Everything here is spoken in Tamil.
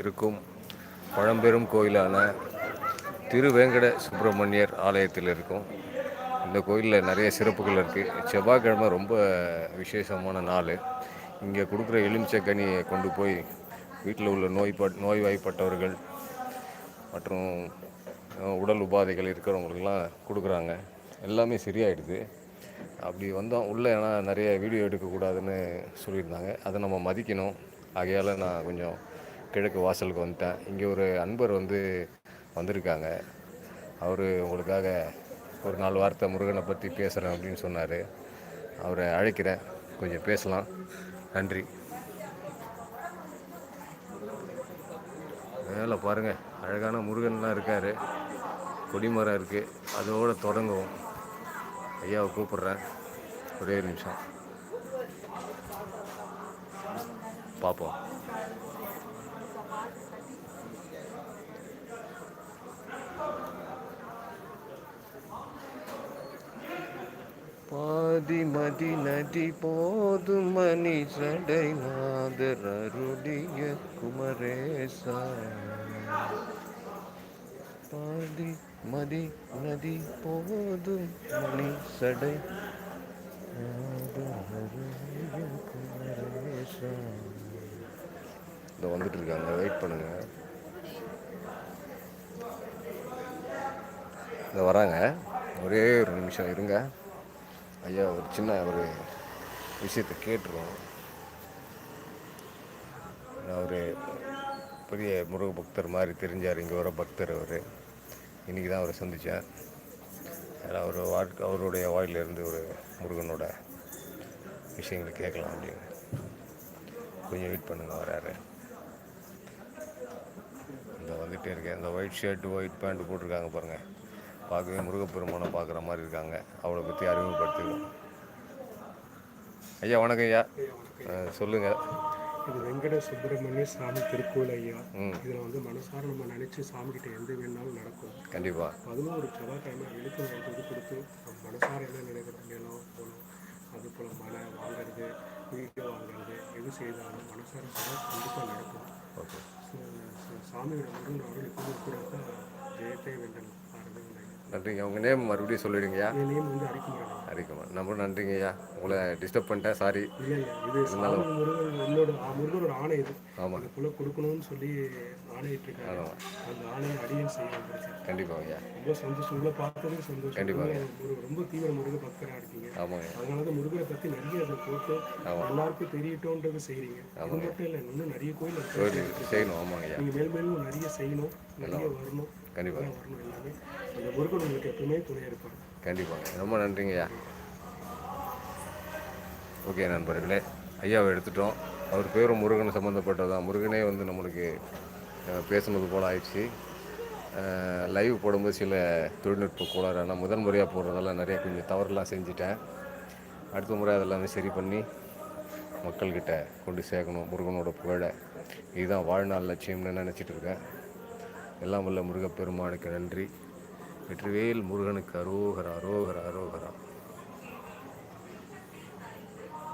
இருக்கும். பழம்பெரும் கோயிலான திருவேங்கட சுப்பிரமணியர் ஆலயத்தில் இருக்கும். இந்த கோயிலில் நிறைய சிறப்புகள் இருக்குது செவ்வாய்க்கிழமை ரொம்ப விசேஷமான நாள். இங்கே கொடுக்குற எலுமிச்சை கனியை கொண்டு போய் வீட்டில் உள்ள நோய்பட் நோய்வாய்ப்பட்டவர்கள் மற்றும் உடல் உபாதைகள் இருக்கிறவங்களுக்கெல்லாம் கொடுக்குறாங்க. எல்லாமே சரியாயிடுது. அப்படி வந்தோம். உள்ளே ஏன்னா நிறைய வீடியோ எடுக்கக்கூடாதுன்னு சொல்லியிருந்தாங்க. அதை நம்ம மதிக்கணும். ஆகையால் நான் கொஞ்சம் கிழக்கு வாசலுக்கு வந்துட்டேன். இங்கே ஒரு அன்பர் வந்து வந்திருக்காங்க. அவர் உங்களுக்காக ஒரு நாலு வார்த்தை முருகனை பற்றி பேசுகிறேன் அப்படின்னு சொன்னார். அவரை அழைக்கிறேன். கொஞ்சம் பேசலாம். நன்றி. மேலே பாருங்கள் அழகான முருகன்லாம் இருக்கார். கொடிமரம் இருக்குது அதோட தொடங்கும் ஐயாவை கூப்பிட்றேன். ஒரே நிமிஷம். பார்ப்போம் மதி மதி நதி போதும் மணி சடை மாதர் அருளிய குமரேசா. பாதி மதி நதி போதும் மணி சடை மாதர் குமரேசா. இந்த வந்துட்டு இருக்காங்க வெயிட் பண்ணுங்க. இந்த வராங்க. ஒரே ஒரு நிமிஷம் இருங்க. ஐயா ஒரு சின்ன ஒரு விஷயத்தை கேட்டுருவோம். அவர் பெரிய முருக பக்தர் மாதிரி தெரிஞ்சார். இங்கே வர பக்தர் அவர். இன்றைக்கி தான் அவரை சந்தித்தேன் அவர் வாழ்க்கை அவருடைய வாயிலிருந்து ஒரு முருகனோட விஷயங்களை கேட்கலாம் அப்படின்னு. கொஞ்சம் வெயிட் பண்ணுங்க வராரு. இந்த வந்துகிட்டே இருக்கேன். இந்த ஒயிட் ஷர்ட் ஒயிட் பேண்ட் போட்டிருக்காங்க பாருங்கள் பார்க்கவே முருகப்பெருமானை பார்க்குற மாதிரி இருக்காங்க. அவளை பற்றி அறிமுகப்படுத்திடுவோம். ஐயா வணக்கம் ஐயா. அஹ், சொல்லுங்க. இது வெங்கட சுப்பிரமணிய சாமி திருக்கோயில் ஐயா. இதில் வந்து மனசார நம்ம நினைச்சு சாமி கிட்ட எந்த வேணாலும் நடக்கும். கண்டிப்பாக பதினோரு செவ்வாய்க்கிழமை விழுப்புணர்வு இது கொடுத்து நம்ம மனசார என்ன நினைக்கிறோம் நிலம் போகணும் அது போல் மனை வாங்குறது வீடு வாங்குறது எது செய்தாலும் மனசார கண்டிப்பாக நடக்கும். ஓகே. சாமியோட அருள் எப்பவுமே கூட இருந்தா ஜெயத்தே வெண்டல் பாருங்க நன்றிங்க. உங்கள் நேம் மறுபடியும் சொல்லிடுங்கய்யா. ஹரிக்குமார் நம்ம நன்றிங்க ஐயா உங்களை டிஸ்டர்ப் பண்ணிட்டேன். சாரி முருகன் ஆ, முருகனோட ஆணை இது. ஆமாம் கொடுக்கணும்னு சொல்லி ஆணையிட்டு இருக்காங்க அந்த ஆணையை அடியன் செய்ய ஐயா ரொம்ப சந்தோஷம். உங்களை பார்த்ததுக்கு சந்தோஷம். ஒரு ரொம்ப தீவிர முருக பக்தராக இருக்கீங்க. ஆமாங்க. அதனால தான் முருகனை பற்றி நிறைய அதை போட்டு எல்லாருக்கும் தெரியட்டோன்றது செய்றீங்க. இது மட்டும் இல்லை இன்னும் நிறைய கோயில். செய்யணும். ஆமாங்க ஐயா நீங்க மேல் மேலும் நிறைய செய்யணும். நிறைய வரணும். கண்டிப்பாக வரணும் எல்லாமே அந்த முருகன் உங்களுக்கு எப்பவுமே துணையாக இருப்பாங்க கண்டிப்பாங்க ரொம்ப நன்றிங்க ஐயா. ஓகே நண்பர்களே. ஐயாவை எடுத்துட்டோம். அவர் பேரும் முருகன் சம்மந்தப்பட்டதான் முருகனே வந்து நம்மளுக்கு பேசுனது போல் ஆயிடுச்சு. லைவ் போடும்போது சில தொழில்நுட்ப கோளாறு ஆனால் முதல் முறையாக போடுறதால நிறைய கொஞ்சம் தவறுலாம் செஞ்சுட்டேன். அடுத்த முறை அதெல்லாமே சரி பண்ணி மக்கள்கிட்ட கொண்டு சேர்க்கணும் முருகனோட புகழை. இதுதான் வாழ்நாள் லட்சியம்னு நினச்சிட்டு இருக்கேன். எல்லாம் வல்ல முருகப்பெருமானுக்கு நன்றி. வெற்றிவேல் முருகனுக்கு அரோகரா அரோகரா அரோகரா.